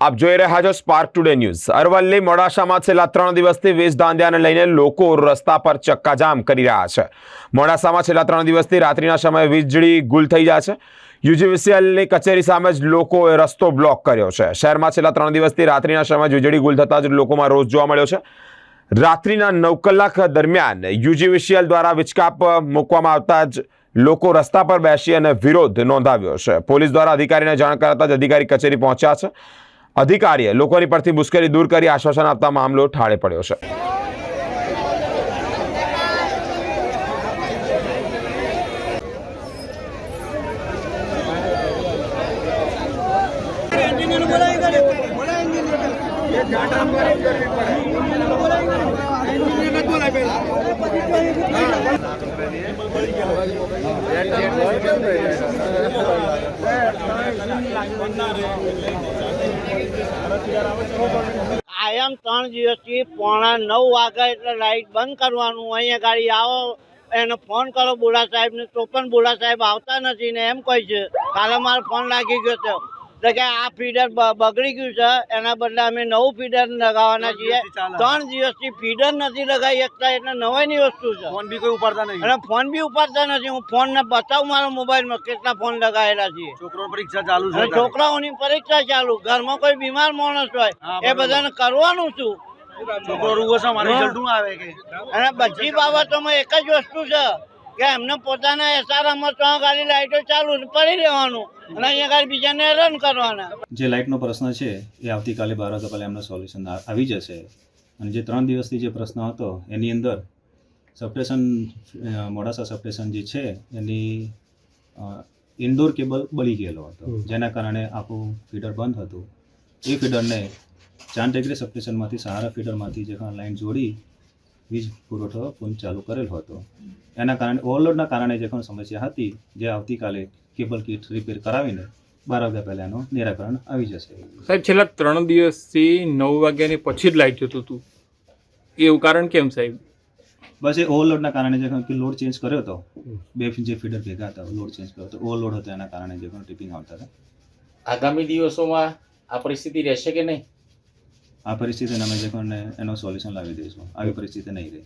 આપ જોઈ રહ્યા છો સ્પાર્ક ટુડે ન્યૂઝ અરવલ્લી, મોડાસામાં છેલ્લા ત્રણ દિવસથી વીજ ધાંધિયાને લઈને લોકો રસ્તા પર ચક્કાજામ કરી રહ્યા છે. મોડાસામાં છેલ્લા ત્રણ દિવસથી રાત્રિના સમયે વીજળી ગુલ થઈ જાય છે. યુજીવીસીએલની કચેરી સામે જ લોકોએ રસ્તો બ્લોક કર્યો છે. શહેરમાં છેલ્લા ત્રણ દિવસથી રાત્રિના સમયે વીજળી ગુલ થતાં જ લોકોમાં રોષ જોવા મળ્યો છે. રાત્રિના નવ કલાક દરમિયાન યુજીવીસીએલ દ્વારા વિચકાપ મૂકવામાં આવતા જ લોકો રસ્તા પર બેસી અને વિરોધ નોંધાવ્યો છે. પોલીસ દ્વારા અધિકારીને જાણ કરાતા જ અધિકારી કચેરી પહોંચ્યા છે. અધિકારીએ લોકોની પરથી મુશ્કેલી દૂર કરી આશ્વાસન આપતા મામલો ઠાળે પડ્યો છે. આયામ ત્રણ દિવસથી પોણા નવ વાગ્યા એટલે લાઇટ બંધ કરવાનું. અહીંયા ગાડી આવો, એને ફોન કરો બોલા સાહેબને. તો પણ બોલા સાહેબ આવતા નથી ને એમ કહે છે. કાલે મારો ફોન લાગી ગયો છે. તો કે આ ફીડર બગડી ગયું છે. એના બદલે અમે નવું ફીડર લગાવવાના છીએ. ત્રણ દિવસથી ફીડર નથી લગાવી શકતા એટલે નવાઈની વસ્તુ છે. ફોન બી કોઈ ઉપાડતા નથી અને ફોન બી ઉપાડતા નથી. હું ફોન ને બતાવું મારા મોબાઈલમાં કેટલા ફોન લગાવેલા છે છોકરો પરીક્ષા ચાલુ છે છોકરાઓની પરીક્ષા ચાલુ. ઘરમાં કોઈ બીમાર માણસ હોય એ બધાને કરવાનું શું? છોકરો રૂગો છે મારે. રિઝલ્ટ આવે કે. અને બધી બાબતોમાં એક જ વસ્તુ છે. કે એમને પોતાના એસારામાં ત્રણ ગાડી લાઇટો ચાલુ ને પડી રહેવાનું. અને અહીંયા ગાડી બીજાને રન કરવાના. જે લાઇટનો પ્રશ્ન છે એ આવતીકાલે બાર વાગ્યા પહેલાં એમનો સોલ્યુશન આવી જશે. અને જે ત્રણ દિવસથી જે પ્રશ્ન હતો એની અંદર સબસ્ટેશન મોડાસા સબસ્ટેશન જે છે એની ઇન્ડોર કેબલ બળી ગયેલો હતો. જેના કારણે આખું ફીડર બંધ હતું. એ ફીડરને ચાંદ ટેકરી સબસ્ટેશનમાંથી સહારા ફીડરમાંથી જે લાઇન જોડી વીજ પુરવઠો પુનઃ ચાલુ કરેલ હતો. એના કારણે ઓવરલોડના કારણે જે પણ સમસ્યા હતી જે આવતીકાલે કેબલ કીટ રિપેર કરાવીને બાર વાગ્યા પહેલાં એનું નિરાકરણ આવી જશે. સાહેબ છેલ્લા ત્રણ દિવસથી નવ વાગ્યાની પછી જ લાઇટ જતું હતું. એવું કારણ કેમ સાહેબ? બસ એ ઓવરલોડના કારણે જે કે લોડ ચેન્જ કર્યો હતો. બે જે ફીડર ભેગા હતા લોડ ચેન્જ કર્યો હતો. ઓવરલોડ હતો એના કારણે જે પણ ટિપિંગ આવતા હતા. આગામી દિવસોમાં આ પરિસ્થિતિ રહેશે કે નહીં? આ પરિસ્થિતિને અમે જે પણ એનો સોલ્યુશન લાવી દઈશું. આવી પરિસ્થિતિ નહીં રહે.